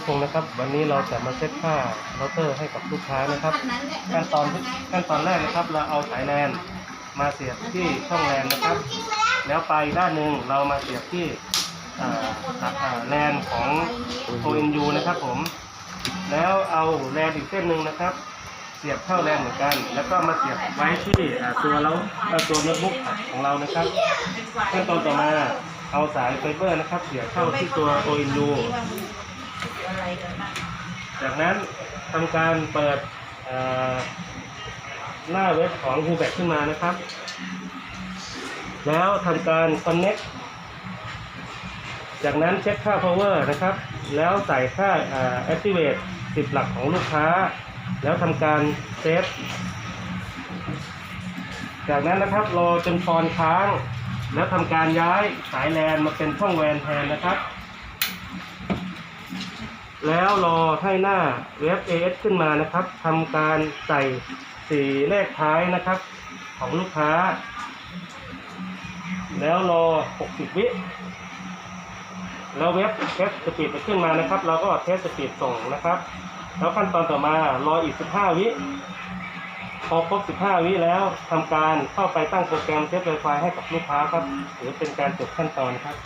นุพงศ์นะครับ วันนี้เราจะมาเซตค่าเราเตอร์ให้กับลูกค้านะครับ ขั้นตอนขั้นตอนแรกนะครับ เราเอาสายแลนมาเสียบที่ช่องแลนนะครับ แล้วไปด้านหนึ่งเรามาเสียบที่อ่าอ่าแลนของ ONU นะครับผม แล้วเอาแลนอีกเส้นหนึ่งนะครับ เสียบเข้าแลนเหมือนกัน แล้วก็มาเสียบไว้ที่อ่าตัวเราเอ่อตัวโน้ตบุ๊กของเรานะครับขั้นตอนต่อมาเอาสายไฟเบอร์นะครับ เสียบเข้าที่ตัว ONU จากนั้นทำการเปิดหน้าเว็บของ h u b e c ขึ้นมานะครับ แล้วทำการ connect จากนั้นเช็คค่า power นะครับ แล้วใส่ค่าเอ่อ activate 10 หลักของลูกค้า แล้วทำการเซฟ จากนั้นนะครับรอจนฟอนค้าง แล้วทำการย้ายสายแลนมาเป็นช่องแวนแทนนะครับ แล้วรอให้หน้าเว็บ AS ขึ้นมานะครับทำการใส่สีเลขท้ายนะครับ ของลูกค้า แล้วรอ 60 วิแล้วเว็บเทสสปีดจะขึ้นมานะครับ เราก็เทสสปีดส่งนะครับ แล้วขั้นตอนต่อมารออีก 15 วิพอครบ 15 วิแล้วทำการเข้าไปตั้งโปรแกรมเทสไวไฟให้กับลูกค้าครับ หรือเป็นการจบขั้นตอนครับ